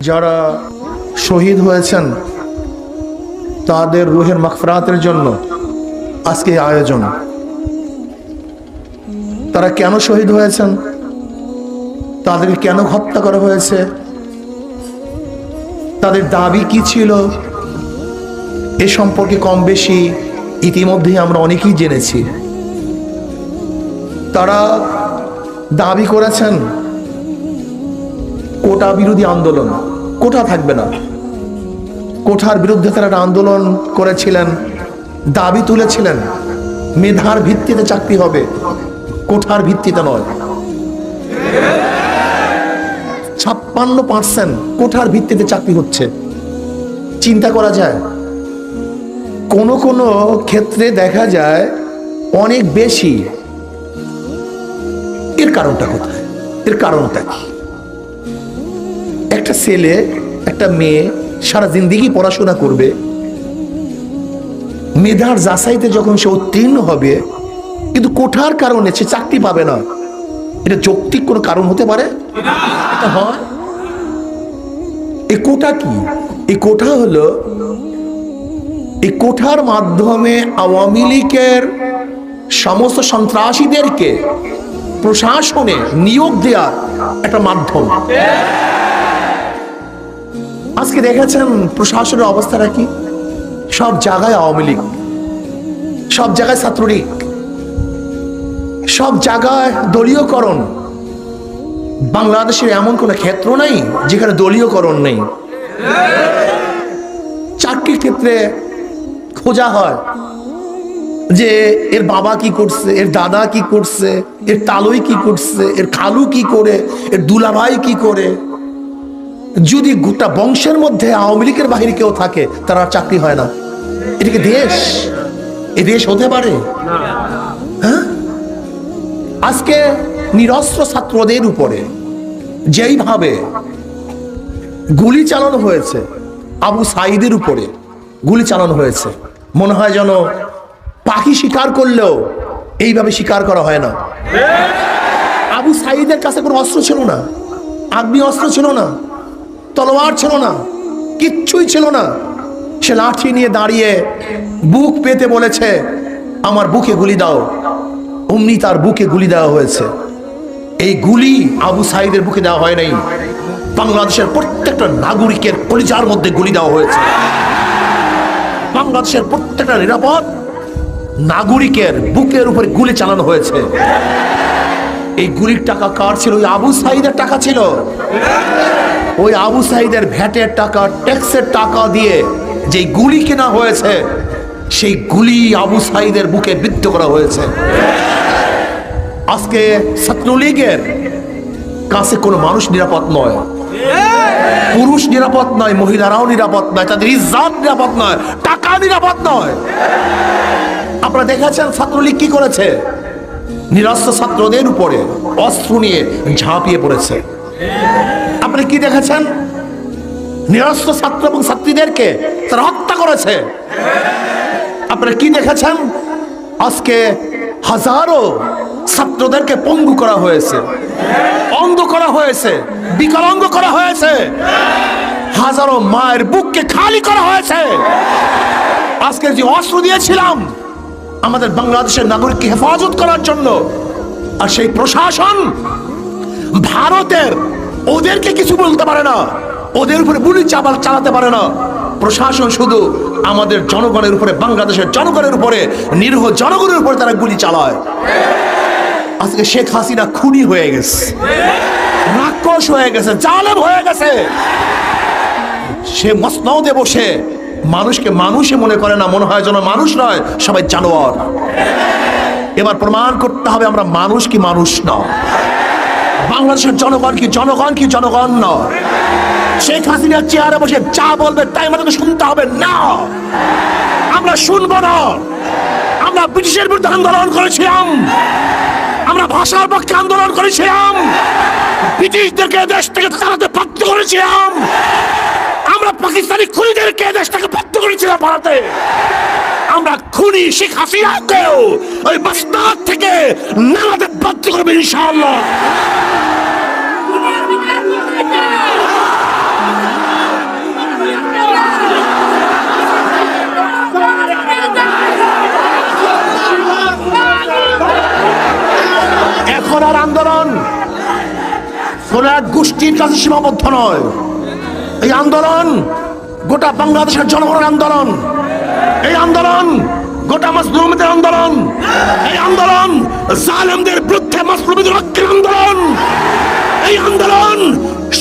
যারা শহীদ হয়েছেন, তাদের রুহের মাকফরাতের জন্য আজকে আয়োজন। তারা কেন শহীদ হয়েছেন? তাদেরকে কেন হত্যা করা হয়েছে? তাদের দাবি কি ছিল? এ সম্পর্কে কম বেশি ইতিমধ্যেই আমরা অনেকেই জেনেছি। তারা দাবি করেছেন কোটা বিরোধী আন্দোলন। কোটা থাকবে না। কোঠার বিরুদ্ধে তারা আন্দোলন করেছিলেন, দাবি তুলেছিলেন। মেধার ভিত্তিতে চাকরি হবে। কোঠার ভিত্তিতে নয়। ছাপ্পান্ন পার্সেন্ট কোঠার ভিত্তিতে চাকরি হচ্ছে। চিন্তা করা যায়। কোনো কোনো ক্ষেত্রে দেখা যায় অনেক বেশি। এর কারণটা কোথায়? এর কারণটা কি? একটা ছেলে, একটা মেয়ে সারা জিন্দিগি পড়াশোনা করবে। মেধার যাচাইতে যখন সে উত্তীর্ণ হবে, কিন্তু কোঠার কারণে সে চাকরি পাবে না। এটা যৌক্তিক কোনো কারণ হতে পারে? এটা এই কোটা কি? এই কোঠা হলো এই কোঠার মাধ্যমে আওয়ামী লীগের সমস্ত সন্ত্রাসীদেরকে প্রশাসনে নিয়োগ দেওয়ার একটা মাধ্যম। আজকে দেখেছেন প্রশাসনের অবস্থাটা কি? সব জায়গায় আওয়ামী লীগ, সব জায়গায় ছাত্রলীগ, সব জায়গায় দলীয়করণ। বাংলাদেশের এমন কোনো ক্ষেত্র নাই যেখানে দলীয়করণ নেই। চাকরির ক্ষেত্রে খোঁজা হয় যে এর বাবা কি করছে, এর দাদা কি করছে, এর তালুই কি করছে, এর খালু কি করে, এর দুলাভাই কি করে। যদি গোটা বংশের মধ্যে আওয়ামী লীগের বাহিরে কেউ থাকে, তার চাকরি হয় না। এটাকে দেশ? এ দেশ হতে পারে? হ্যাঁ? আজকে নিরস্ত্র ছাত্রদের উপরে যেইভাবে গুলি চালানো হয়েছে, আবু সাইদের উপরে গুলি চালানো হয়েছে, মনে হয় যেন পাখি শিকার করলেও এইভাবে শিকার করা হয় না। আবু সাইদের কাছে কোনো অস্ত্র ছিল না? আগ্নি অস্ত্র ছিল না? তলোয়ার ছিল না, কিচ্ছুই ছিল না। সে লাঠি নিয়ে দাঁড়িয়ে বুক পেতে বলেছে, আমার বুকে গুলি দাও। অমনি তার বুকে গুলি দেওয়া হয়েছে। এই গুলি আবু সাইদের বুকে দেওয়া হয় নাই। বাংলাদেশের প্রত্যেকটা নাগরিকের কলিজার মধ্যে গুলি দেওয়া হয়েছে। বাংলাদেশের প্রত্যেকটা নিরাপদ নাগরিকের বুকের উপরে গুলি চালানো হয়েছে। এই গুলির টাকা কার ছিল? আবু সাইদের টাকা ছিল। ওই আবু সাইদের ভ্যাটের টাকা, ট্যাক্সের টাকা দিয়ে যে গুলি কেনা হয়েছে, সেই গুলি আবু সাইদের বুকে বিদ্ধ করা হয়েছে। আজকে ছাত্রলীগের কাছে কোনো মানুষ নিরাপদ নয়। পুরুষ নিরাপদ নয়, মহিলারাও নিরাপদ নয়, তাদের ইজ্জাত নিরাপদ নয়, টাকা নিরাপদ নয়। আপনারা দেখেছেন ছাত্রলীগ কি করেছে? নিরস্ত্র ছাত্রদের উপরে অস্ত্র নিয়ে ঝাঁপিয়ে পড়েছে। আপনি কি দেখেছেন? নিরস্ত্র ছাত্র এবং ছাত্রীদেরকে তারা হত্যা করেছে। আপনারা কি দেখেছেন? আজকে হাজারো ছাত্রদেরকে পঙ্গু করা হয়েছে। অন্ধ করা হয়েছে। বিকলাঙ্গ করা হয়েছে। হাজারো মায়ের বুককে খালি করা হয়েছে। আজকে যে অস্ত্র দিয়েছিলাম, আমাদের বাংলাদেশের নাগরিককে হেফাজত করার জন্য। আর সেই প্রশাসন ভারতের ওদেরকে কিছু বলতে পারে না। ওদের উপরে গুলি চাপাল চালাতে পারে না। প্রশাসন শুধু আমাদের জনগণের উপরে, বাংলাদেশের জনগণের উপরে, নিরীহ জনগণের উপরে তারা গুলি চালায়। আজকে শেখ হাসিনা খুনি হয়ে গেছে। রাক্ষস হয়ে গেছে, জালেম হয়ে গেছে। সে মসনদে বসে মানুষকে মানুষে মনে করে না, মনে হয় যেন মানুষ নয়, সবাই জানোয়ার। এবার প্রমাণ করতে হবে আমরা মানুষ কি মানুষ নয়। বাংলাদেশের জনগণ কি জনগণ কি জনগণ নয় শেখ হাসিনার চেয়ারে বসে যা বলবে তাই আমাদেরকে শুনতে হবে না। আমরা শুনব না। আমরা ব্রিটিশের বিরুদ্ধে আন্দোলন করেছিলাম। আমরা ভাষার পক্ষে আন্দোলন করেছিলাম। ব্রিটিশদেরকে দেশ থেকে তাড়াতে বাধ্য করেছিলাম। আমরা পাকিস্তানি খুনিদেরকে দেশ থেকে বাধ্য করেছিলাম ভারতে। আমরা খুনি শেখ হাসিনাকেও ওই বাস্তার থেকে নানাতে বাধ্য করবে ইনশাআল্লাহ। এখন আর আন্দোলন, কোন এক গোষ্ঠীর কাছে সীমাবদ্ধ নয়। এই আন্দোলন গোটা বাংলাদেশের জনগণের আন্দোলন। এই আন্দোলন, গোটা মাসলুমদের আন্দোলন, এই আন্দোলন, জালেমদের বিরুদ্ধে মাসলুমদের রক্ষের আন্দোলন, এই আন্দোলন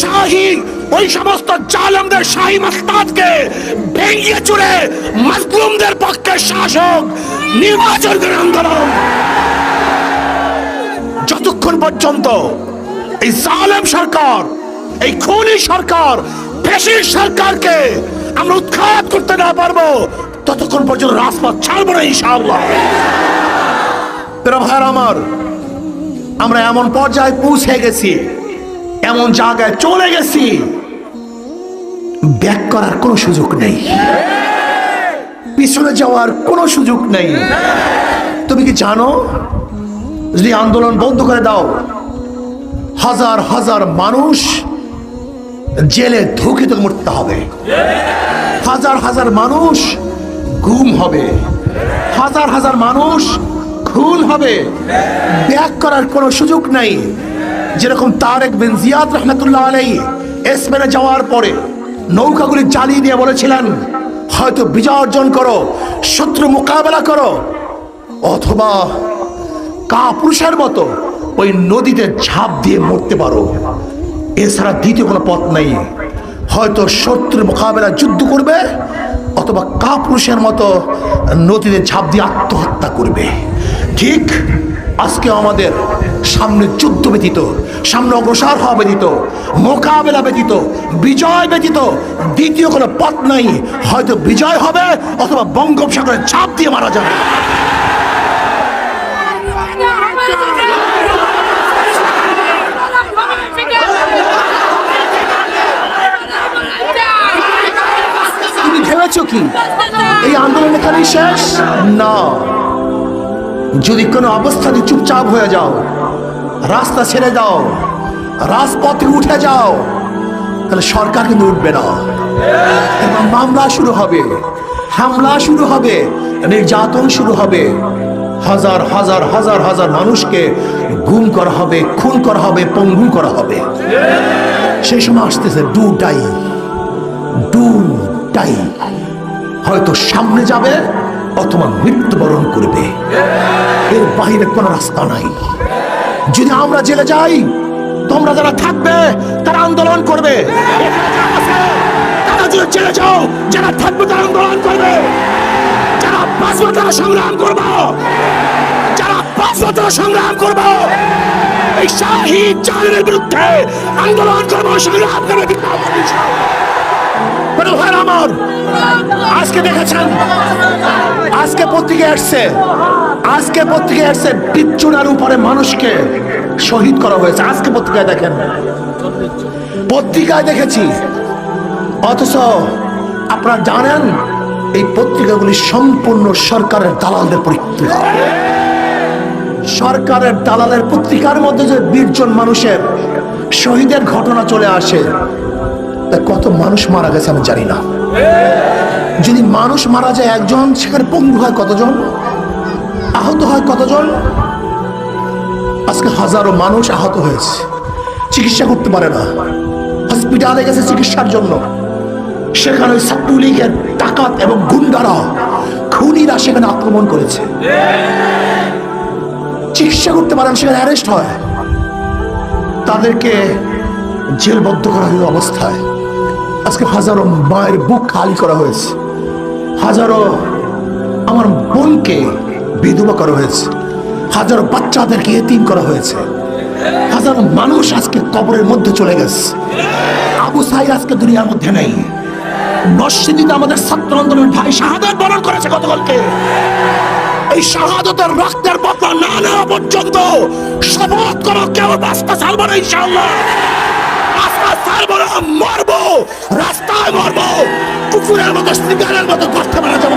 শাহী ওই সমস্ত জালেমদের শাহী মাস্তাদকে ভেঙে চুরে মাসলুমদের পক্ষে শাসক নির্বাচন করার আন্দোলন। যতক্ষণ পর্যন্ত এই জালেম সরকার, এই খুনি সরকার ফেসির সরকারকে আমরা উৎখাত করতে না পারব ততক্ষণ পর্যন্ত রাজপথ ছাড়বো না, ইনশাআল্লাহ। ভাইয়ের আমার, আমরা এমন পর্যায়ে পৌঁছে গেছি, এমন জায়গায় চলে গেছি, ব্যাক করার কোনো সুযোগ নেই। পিছনে যাওয়ার কোনো সুযোগ নেই। তুমি কি জানো, যদি আন্দোলন বন্ধ করে দাও, হাজার হাজার মানুষ জেলে ধুকে তো মরতে হবে। হাজার হাজার মানুষ গুম হবে। হাজার হাজার মানুষ খুন হবে। ব্যাক করার কোনো সুযোগ নাই। যেরকম তারেক বিন জিয়াদ রহমতুল্লাহ আলাই স্পেনে যাওয়ার পরে নৌকাগুলি জ্বালিয়ে দিয়ে বলেছিলেন, হয়তো বিজয় অর্জন করো, শত্রু মোকাবেলা করো। অথবা কাপুরুষের মতো ওই নদীতে ঝাঁপ দিয়ে মরতে পারো। এছাড়া দ্বিতীয় কোনো পথ নেই। হয়তো শত্রুর মোকাবেলা যুদ্ধ করবে অথবা কাপুরুষের মতো নদীতে ঝাঁপ দিয়ে আত্মহত্যা করবে। ঠিক আজকে আমাদের সামনে যুদ্ধ ব্যতীত, সামনে অগ্রসর হওয়া ব্যতীত, মোকাবেলা ব্যতীত, বিজয় ব্যতীত দ্বিতীয় কোনো পথ নাই। হয়তো বিজয় হবে অথবা বঙ্গোপসাগরে ঝাঁপ দিয়ে মারা যাবে তুমি ভেবেছো কি? এই আন্দোলন এখানেই শেষ? না। যদি কোনো অবস্থাতে চুপচাপ হয়ে যাও, রাস্তা ছেড়ে দাও, রাজপথে উঠে যাও, তাহলে সরকার কিন্তু উঠবে না। এবং মামলা শুরু হবে, হামলা শুরু হবে, নির্যাতন শুরু হবে। হাজার হাজার হাজার হাজার মানুষকে গুম করা হবে, খুন করা হবে পঙ্গু করা হবে। সেই সময় আসতেছে ডু ডাই ডু ডাই হয়তো সামনে যাবে অথবা মৃত্যুবরণ করবে। এর বাহিরে কোনো রাস্তা নাই। যদি আমরা জেলে যাই, তোমরা যারা থাকবে, তারা আন্দোলন করবে। তারা যদি জেলে যাও, যারা থাকবে, তারা আন্দোলন করবে। যারা বাঁচবে, তারা সংগ্রাম করব। যারা বাঁচবে, তারা সংগ্রাম করব। এই শাহী চালের বিরুদ্ধে আন্দোলন করব, সংগ্রাম করব। বড় ভাই আমার আজকে দেখেছেন, আজকে পত্রিকা আসছে, আজকে পত্রিকা আসছে বিচ্ছুনার উপরে মানুষকে শহীদ করা হয়েছে। আজকে পত্রিকায় দেখেন, পত্রিকায় দেখেছি, অথচ আপনারা জানেন, এই পত্রিকাগুলি সম্পূর্ণ সরকারের দালালদের পত্রিকা সরকারের দালালের পত্রিকার মধ্যে যে বীরজন মানুষের শহীদের ঘটনা চলে আসে তা কত মানুষ মারা গেছে আমি জানি না। যদি মানুষ মারা যায় একজন, সেখানে পঙ্গু হয় কতজন? আহত হয় কতজন? আজকে হাজারো মানুষ আহত হয়েছে। চিকিৎসা করতে পারে না। হসপিটালে গেছে চিকিৎসার জন্য। সেখানে ওই ছাত্রলীগের ডাকাত এবং গুন্ডারা, খুনিরা সেখানে আক্রমণ করেছে। চিকিৎসা করতে পারেন সেখানে অ্যারেস্ট হয়। তাদেরকে জেলবদ্ধ করা হয়ে অবস্থায়। আজকে হাজারো মায়ের বুক খালি করা হয়েছে। হাজারো আমার বোনকে বিধবা করা হয়েছে। হাজারো বাচ্চাদেরকে এতিম করা হয়েছে। হাজারো মানুষ আজকে কবরের মধ্যে চলে গেছে। আবু সাইদ আজকে দুনিয়ার মধ্যে নেই। নরসিংদীতে আমাদের ছাত্র আন্দোলনের ভাই শাহাদাত বরণ করেছে গতকালকে। এই শাহাদতের রক্তের বদলা না নেওয়া পর্যন্ত শপথ করো, কেউ ছাড়বো না ছাড়বো না, মরবো। রাস্তায় মরবো। কুকুরের মতো, সিগারের মতো করতে পারা যাবে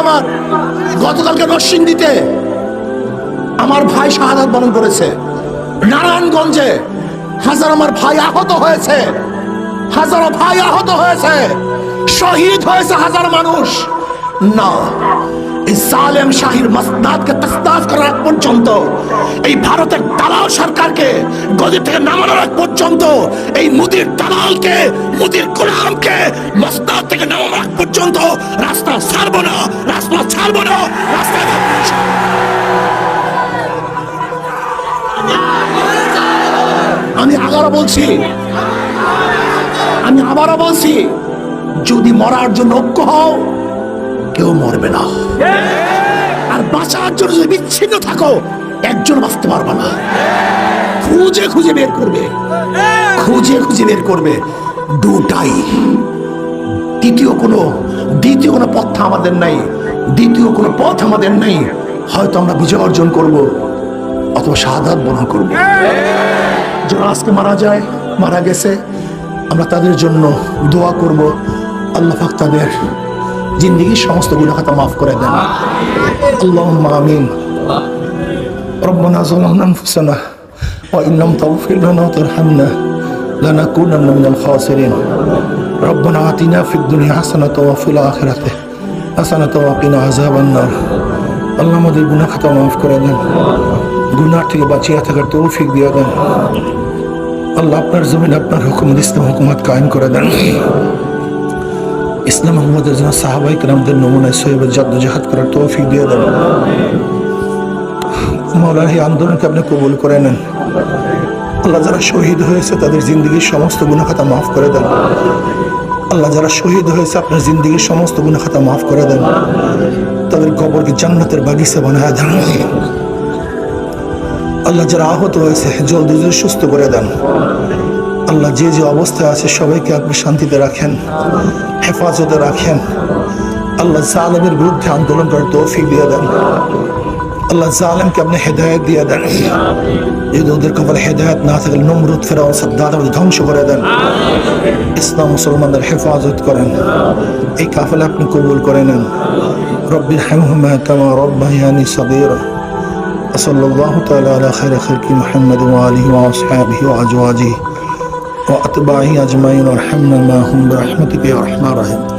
আমার আমার ভাই শাহাদাত বরণ করেছে। নারায়ণগঞ্জে হাজার আমার ভাই আহত হয়েছে। হাজারো ভাই আহত হয়েছে। শহীদ হয়েছে হাজার মানুষ। না, এই সালেম করার এই ভারতের সরকারকে এই থেকে রাস্তা ছাড়বো না, রাস্তা ছাড়বো না, রাস্তা আমি আবারও বলছি, আমি আবারও বলছি, যদি মরার জন্য ঐক্য হও, কেউ মরবে না। আর বাঁচার জন্য যদি বিচ্ছিন্ন থাকো, একজন বাঁচতে পারবে না। খুঁজে খুঁজে বের করবে। খুঁজে খুঁজে বের করবে দুটাই। দ্বিতীয় কোনো দ্বিতীয় কোনো পথ আমাদের নাই। দ্বিতীয় কোনো পথ আমাদের নেই। হয়তো আমরা বিজয় অর্জন করব, অথবা শাহাদাত বরণ করব। যারা আজকে মারা যায় মারা গেছে আমরা তাদের জন্য দোয়া করব আল্লাহ পাক তাদের জিন্দগির সমস্ত গুণাখাতা মাফ করে দেন আল্লাহ আমিন ربنا ظلمنا انفسنا وان لم تغفر لنا وترحمنا لنكونن من الخاسرين ربنا آتنا في الدنيا حسنة وفي الآخرة حسنة وقنا عذاب النار আল্লাহ আমাদের গুনাহ খাতা মাফ করে দেন। গুনাহ থেকে বাঁচিয়ে থাকার তো তৌফিক দিয়ে দেন। আল্লাহ আপনার জমিন আপনার হুকুমত ইসলাম হুকুমত কায়েম করে দেন। ইসলাম মোহাম্মদের জন্য সাহাবাই কালামদের নমুনায় সহিব জাহাদ করার তৌফিক দিয়ে দেন। মৌলানা, এই আন্দোলনকে আপনি কবুল করে নেন। আল্লাহ যারা শহীদ হয়েছে, তাদের জিন্দগির সমস্ত গুণাখাতা মাফ করে দেন। আল্লাহ যারা শহীদ হয়েছে, আপনার জিন্দগির সমস্ত গুণাখাতা মাফ করে দেন। তাদের কবরকে জান্নাতের বাগিচা বানায় দেন। আল্লাহ যারা আহত হয়েছে, জলদি জলদি সুস্থ করে দেন। আল্লাহ যে যে অবস্থায় আছে, সবাইকে আপনি শান্তিতে রাখেন, হেফাজতে রাখেন। আল্লাহ জালেমের বিরুদ্ধে আন্দোলন করার তৌফিক দিয়ে দেন। আল্লাহ জালেমকে আপনি হেদায়ত দিয়ে দেন যদি ওদের কপালে হেদায়ত না থাকলে নমরুদ ফেরাও সাদ্দাত আমাদের ধ্বংস করে দেন ইসলাম মুসলমানদের হেফাজত করেন এই কাফেলা আপনি কবুল করে নেন রব্বির হামহুমা কামা রব্বায়ানি সাগীরা وصلى الله تعالى على خير خلق محمد وآله وأصحابه وأزواجه وأتباعه أجمعين وارحمنا معهم برحمتك يا أرحم الراحمين